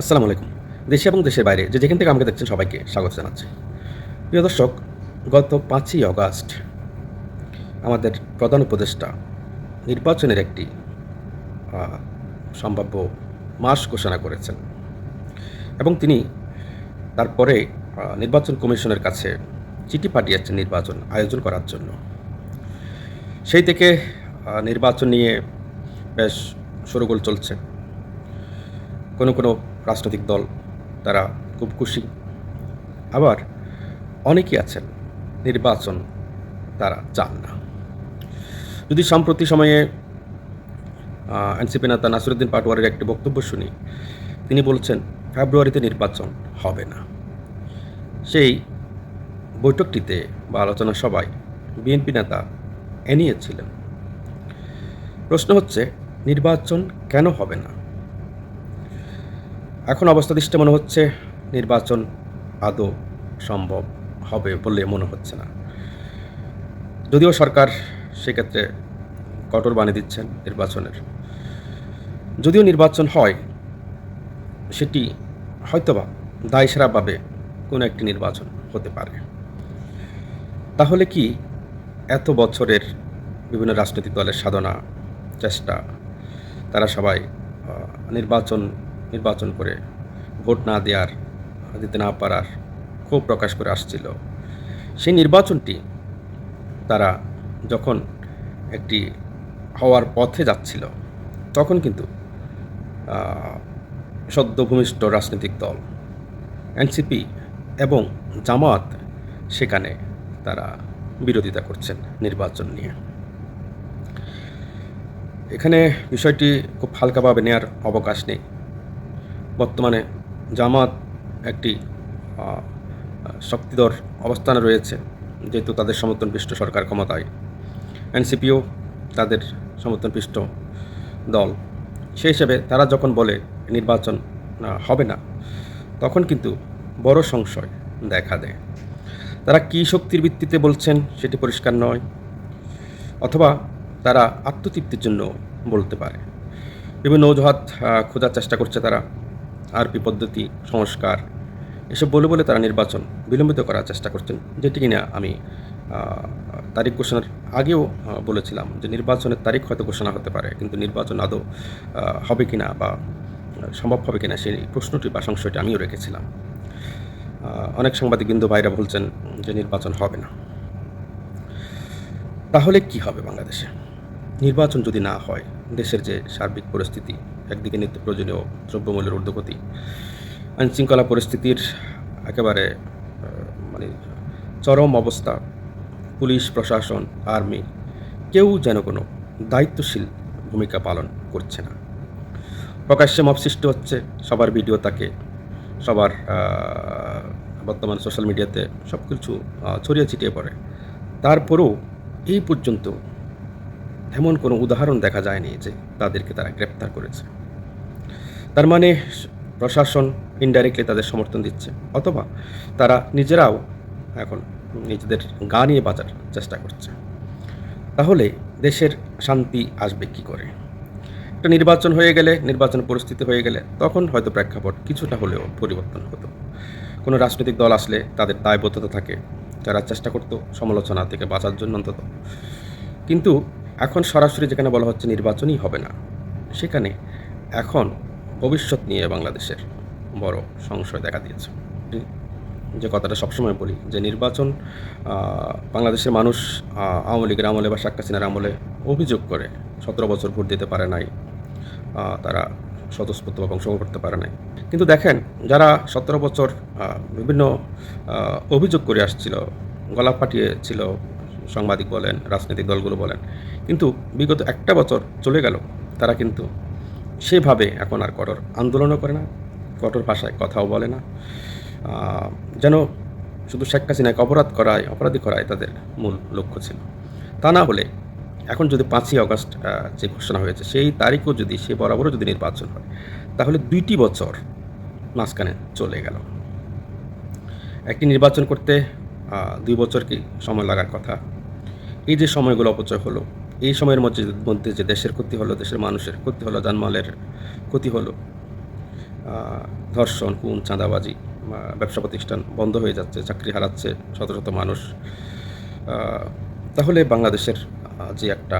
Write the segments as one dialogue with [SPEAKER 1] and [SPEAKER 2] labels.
[SPEAKER 1] আসসালামু আলাইকুম। দেশে এবং দেশের বাইরে যে যেখান থেকে আমাকে দেখছেন সবাইকে স্বাগত জানাচ্ছি। প্রিয় দর্শক, গত পাঁচই অগাস্ট আমাদের প্রধান উপদেষ্টা নির্বাচনের একটি সম্ভাব্য মাস ঘোষণা করেছেন এবং তিনি তারপরে নির্বাচন কমিশনের কাছে চিঠি পাঠিয়েছেন নির্বাচন আয়োজন করার জন্য। সেই থেকে নির্বাচন নিয়ে বেশ সরগোল চলছে। কোনো কোনো রাজনৈতিক দল, তারা খুব খুশি। আবার অনেকেই আছেন, নির্বাচন তারা চান না। যদি সম্প্রতি সময়ে এনসিপি নেতা নাসিরুদ্দিন পাটোয়ারের একটি বক্তব্য শুনি, তিনি বলছেন, ফেব্রুয়ারিতে নির্বাচন হবে না। সেই বৈঠকটিতে বা আলোচনা সভায় বিএনপি নেতা এনিয়েছিলেন প্রশ্ন হচ্ছে, নির্বাচন কেন হবে না? এখন অবস্থা দৃষ্টে মনে হচ্ছে নির্বাচন আদৌ সম্ভব হবে বলে মনে হচ্ছে না। যদিও সরকার সেক্ষেত্রে কঠোর বানিয়ে দিচ্ছেন নির্বাচনের। যদিও নির্বাচন হয়, সেটি হয়তোবা দায়সারাভাবে কোনো একটি নির্বাচন হতে পারে। তাহলে কি এত বছরের বিভিন্ন রাজনৈতিক দলের সাধনা, চেষ্টা, তারা সবাই নির্বাচন নির্বাচন করে ভোট না দেওয়ার, দিতে না পারার ক্ষোভ প্রকাশ করে আসছিল। সেই নির্বাচনটি তারা যখন একটি হওয়ার পথে যাচ্ছিল, তখন কিন্তু সদ্যভূমিষ্ঠ রাজনৈতিক দল, এনসিপি এবং জামাত সেখানে তারা বিরোধিতা করছেন নির্বাচন নিয়ে। এখানে বিষয়টি খুব হালকাভাবে নেওয়ার অবকাশ নেই। বর্তমানে জামাত একটি শক্তিধর অবস্থানে রয়েছে, যেহেতু তাদের সমর্থনপৃষ্ট সরকার ক্ষমতায়। এনসিপিও তাদের সমর্থনপৃষ্ট দল। সেই হিসেবে তারা যখন বলে নির্বাচন হবে না, তখন কিন্তু বড় সংশয় দেখা দেয়। তারা কী শক্তির ভিত্তিতে বলছেন সেটি পরিষ্কার নয়, অথবা তারা আত্মতৃপ্তির জন্য বলতে পারে। বিভিন্ন অজুহাত খোঁজার চেষ্টা করছে তারা। আরপি পদ্ধতি, সংস্কার, এসব বলে বলে তারা নির্বাচন বিলম্বিত করার চেষ্টা করছেন, যেটি কিনা আমি তারিখ ঘোষণার আগেও বলেছিলাম যে নির্বাচনের তারিখ হয়তো ঘোষণা হতে পারে, কিন্তু নির্বাচন আদৌ হবে কিনা বা সম্ভব হবে কিনা সেই প্রশ্নটি বা সংশয়টি আমিও রেখেছিলাম। অনেক সাংবাদিক বিন্দু ভাইরা বলছেন যে নির্বাচন হবে না। তাহলে কি হবে বাংলাদেশে? নির্বাচন যদি না হয়, দেশের যে সার্বিক পরিস্থিতি একদিকে নিত্য প্রয়োজনীয় দ্রব্যমূল্যের ঊর্ধ্বগতি, আইনশৃঙ্খলা পরিস্থিতির একেবারে মানে চরম অবস্থা, পুলিশ, প্রশাসন, আর্মি, কেউ যেন কোনো দায়িত্বশীল ভূমিকা পালন করছে না। প্রকাশ্যে মব সৃষ্টি হচ্ছে, সবার ভিডিও তাকে, সবার বর্তমান সোশ্যাল মিডিয়াতে সব কিছু ছড়িয়ে ছিটিয়ে পড়ে। তারপরেও এই পর্যন্ত এমন কোনো উদাহরণ দেখা যায়নি যে তাদেরকে তারা গ্রেপ্তার করেছে। তার মানে প্রশাসন ইনডাইরেক্টলি তাদের সমর্থন দিচ্ছে, অথবা তারা নিজেরাও এখন নিজেদের গা নিয়ে বাঁচার চেষ্টা করছে। তাহলে দেশের শান্তি আসবে কি করে? একটা নির্বাচন হয়ে গেলে, নির্বাচন পরিস্থিতি হয়ে গেলে তখন হয়তো প্রেক্ষাপট কিছুটা হলেও পরিবর্তন হতো। কোনো রাজনৈতিক দল আসলে তাদের দায়বদ্ধতা থাকে, যারা চেষ্টা করতো সমালোচনা থেকে বাঁচার জন্য অন্তত। কিন্তু এখন সরাসরি যেখানে বলা হচ্ছে নির্বাচনই হবে না, সেখানে এখন ভবিষ্যৎ নিয়ে বাংলাদেশের বড় সংশয় দেখা দিয়েছে। যে কথাটা সবসময় বলি, যে নির্বাচন বাংলাদেশের মানুষ আওয়ামী লীগের আমলে বা শেখ হাসিনার আমলে অভিযোগ করে সতেরো বছর ভোট দিতে পারে নাই তারা স্বতঃস্ফূর্তভাবে অংশগ্রহণ করতে পারে নাই। কিন্তু দেখেন, যারা সতেরো বছর বিভিন্ন অভিযোগ করে আসছিল, গলা ফাটিয়েছিল, সাংবাদিক বলেন, রাজনৈতিক দলগুলো বলেন, কিন্তু বিগত একটা বছর চলে গেল, তারা কিন্তু সেভাবে এখন আর কঠোর আন্দোলনও করে না কঠোর ভাষায় কথাও বলে না। যেন শুধু শেখ হাসিনাকে অপরাধ করায় অপরাধী করায় তাদের মূল লক্ষ্য ছিল। তা না হলে এখন যদি পাঁচই আগস্ট আহ, যে ঘোষণা হয়েছে সেই তারিখও যদি সে বরাবরও যদি নির্বাচন হয় তাহলে দুইটি বছর মাঝখানে চলে গেল। একটি নির্বাচন করতে দুই বছর কি সময় লাগার কথা? এই যে সময়গুলো অপচয় হলো এই সময়ের মধ্যে মধ্যে যে দেশের ক্ষতি হলো, দেশের মানুষের ক্ষতি হলো জানমালের ক্ষতি হলো ধর্ষণ, খুন, চাঁদাবাজি ব্যবসা প্রতিষ্ঠান বন্ধ হয়ে যাচ্ছে, চাকরি হারাচ্ছে শত শত মানুষ তাহলে বাংলাদেশের যে একটা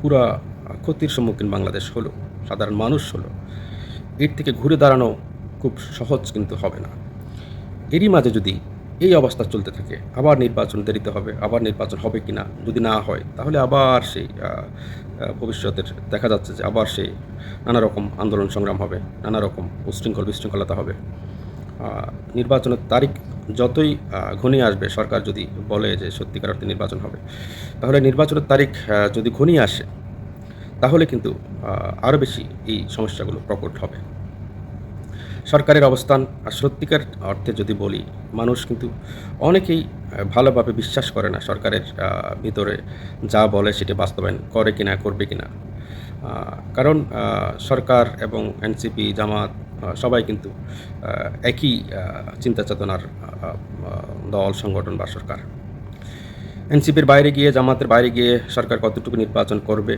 [SPEAKER 1] পুরা ক্ষতির সম্মুখীন বাংলাদেশ হলো, সাধারণ মানুষ হলো, এর থেকে ঘুরে দাঁড়ানো খুব সহজ কিন্তু হবে না। এরই মাঝে যদি এই অবস্থা চলতে থাকে। আবার নির্বাচন দেরিতে হবে, আবার নির্বাচন হবে কি না যদি না হয়, তাহলে আবার সেই ভবিষ্যতের দেখা যাচ্ছে যে আবার সেই নানা রকম আন্দোলন সংগ্রাম হবে নানা রকম উশৃঙ্খল বিশৃঙ্খলতা হবে। নির্বাচনের তারিখ যতই ঘনিয়ে আসবে, সরকার যদি বলে যে সত্যিকার অর্থে নির্বাচন হবে, তাহলে নির্বাচনের তারিখ যদি ঘনিয়ে আসে, তাহলে কিন্তু আরও বেশি এই সমস্যাগুলো প্রকট হবে। সরকারের অবস্থান আর সত্যিকার অর্থে যদি বলি, মানুষ কিন্তু অনেকেই ভালোভাবে বিশ্বাস করে না সরকারের ভিতরে যা বলে সেটা বাস্তবায়ন করে কিনা, করবে কিনা। কারণ সরকার এবং এনসিপি, জামাত সবাই কিন্তু একই চিন্তা চেতনার দল, সংগঠন বা সরকার। এনসিপির বাইরে গিয়ে, জামাতের বাইরে গিয়ে সরকার কতটুকু নির্বাচন করবে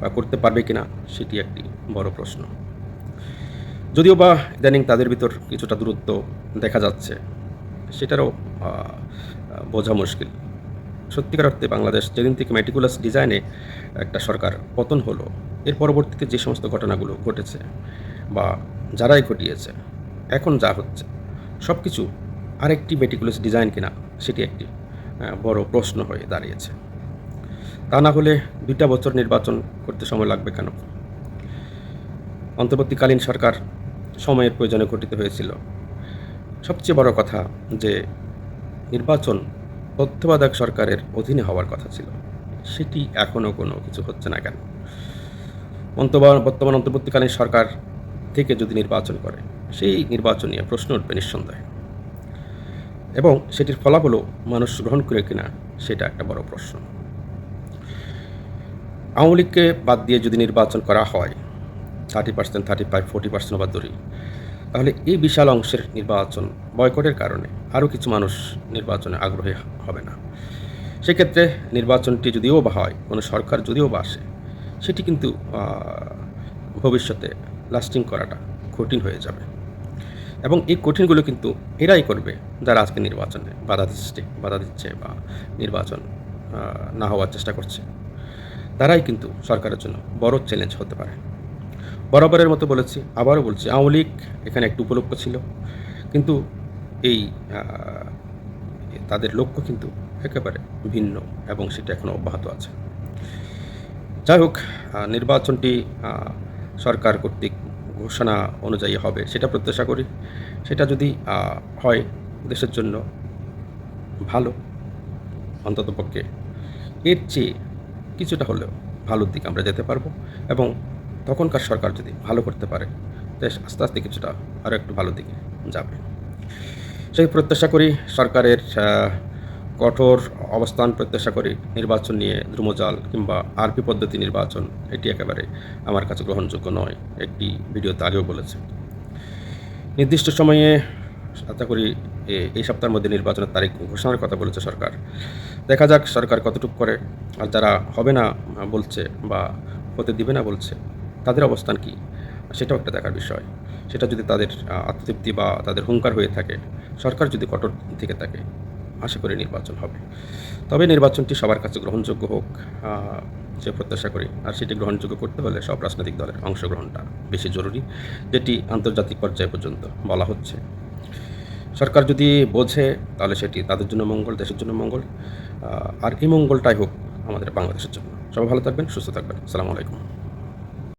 [SPEAKER 1] বা করতে পারবে কিনা, সেটি একটি বড় প্রশ্ন। যদিও বা ইদানিং তাদের ভিতর কিছুটা দূরত্ব দেখা যাচ্ছে, সেটারও বোঝা মুশকিল। সত্যিকার অর্থে বাংলাদেশ যেদিন থেকে মেটিকুলাস ডিজাইনে একটা সরকার পতন হলো, এর পরবর্তীতে যে সমস্ত ঘটনাগুলো ঘটেছে বা যারাই ঘটিয়েছে, এখন যা হচ্ছে সব কিছু আরেকটি মেটিকুলাস ডিজাইন কিনা সেটি একটি বড় প্রশ্ন হয়ে দাঁড়িয়েছে। তা না হলে দুইটা বছর নির্বাচন করতে সময় লাগবে কেন? অন্তর্বর্তীকালীন সরকার সময়ের প্রয়োজনে গঠিত হয়েছিল। সবচেয়ে বড় কথা যে, নির্বাচন তথ্যবাদক সরকারের অধীনে হওয়ার কথা ছিল। সেটি এখনও কোনো কিছু হচ্ছে না কেন? বর্তমান অন্তর্বর্তীকালীন সরকার থেকে যদি নির্বাচন করে, সেই নির্বাচন নিয়ে প্রশ্ন উঠবে নিঃসন্দেহে। এবং সেটির ফলাফলও মানুষ গ্রহণ করে কিনা, সেটা একটা বড় প্রশ্ন। আওয়ামী লীগকে বাদ দিয়ে যদি নির্বাচন করা হয় thirty percent, thirty five, forty percent বা ধরি তাহলে এই বিশাল অংশের নির্বাচন বয়কটের কারণে আরও কিছু মানুষ নির্বাচনে আগ্রহী হবে না। সেক্ষেত্রে নির্বাচনটি যদিও বা হয়, কোনো সরকার যদিও বা আসে, সেটি কিন্তু ভবিষ্যতে লাস্টিং করাটা কঠিন হয়ে যাবে। এবং এই কঠিনগুলো কিন্তু এরাই করবে যারা আজকে নির্বাচনে বাধা দিচ্ছে বাধা দিচ্ছে বা নির্বাচন না হওয়ার চেষ্টা করছে। তারাই কিন্তু সরকারের জন্য বড় চ্যালেঞ্জ হতে পারে। বরাবরের মতো বলেছি, আবারও বলছি, আওয়ামী লীগ এখানে একটু উপলক্ষ ছিল। কিন্তু এই তাদের লক্ষ্য কিন্তু একেবারে ভিন্ন এবং সেটা এখনও অব্যাহত আছে। যাই হোক নির্বাচনটি সরকার কর্তৃক ঘোষণা অনুযায়ী হবে, সেটা প্রত্যাশা করি। সেটা যদি হয় দেশের জন্য ভালো, অন্ততপক্ষে এর চেয়ে কিছুটা হলেও ভালোর দিকে আমরা যেতে পারব এবং তখনকার সরকার যদি ভালো করতে পারে, দেশ আস্তে আস্তে কিছুটা আরও একটু ভালো দিকে যাবে। সেই প্রত্যাশা করি সরকারের কঠোর অবস্থান প্রত্যাশা করি, নির্বাচন নিয়ে দ্রুমজাল কিংবা আরপি পদ্ধতি নির্বাচন, এটি একেবারে আমার কাছে গ্রহণযোগ্য নয়, একটি ভিডিওতে আগেও বলেছে। নির্দিষ্ট সময়ে আশা করি এই সপ্তাহের মধ্যে নির্বাচনের তারিখ ঘোষণার কথা বলেছে সরকার। দেখা যাক সরকার কতটুকু করে, আর যারা হবে না বলছে বা হতে দিবে না বলছে তাদের অবস্থান কি? সেটাও একটা দেখার বিষয়। সেটা যদি তাদের আত্মতৃপ্তি বা তাদের হুঙ্কার হয়ে থাকে, সরকার যদি কঠোর থেকে থাকে, আশা করি নির্বাচন হবে। তবে নির্বাচনটি সবার কাছে গ্রহণযোগ্য হোক সে প্রত্যাশা করি। আর সেটি গ্রহণযোগ্য করতে হলে সব রাজনৈতিক দলের অংশগ্রহণটা বেশি জরুরি, যেটি আন্তর্জাতিক পর্যায় পর্যন্ত বলা হচ্ছে। সরকার যদি বোঝে, তাহলে সেটি তাদের জন্য মঙ্গল, দেশের জন্য মঙ্গল। আর এই মঙ্গলটাই হোক আমাদের বাংলাদেশের জন্য। সবাই ভালো থাকবেন, সুস্থ থাকবেন। আসসালামু আলাইকুম।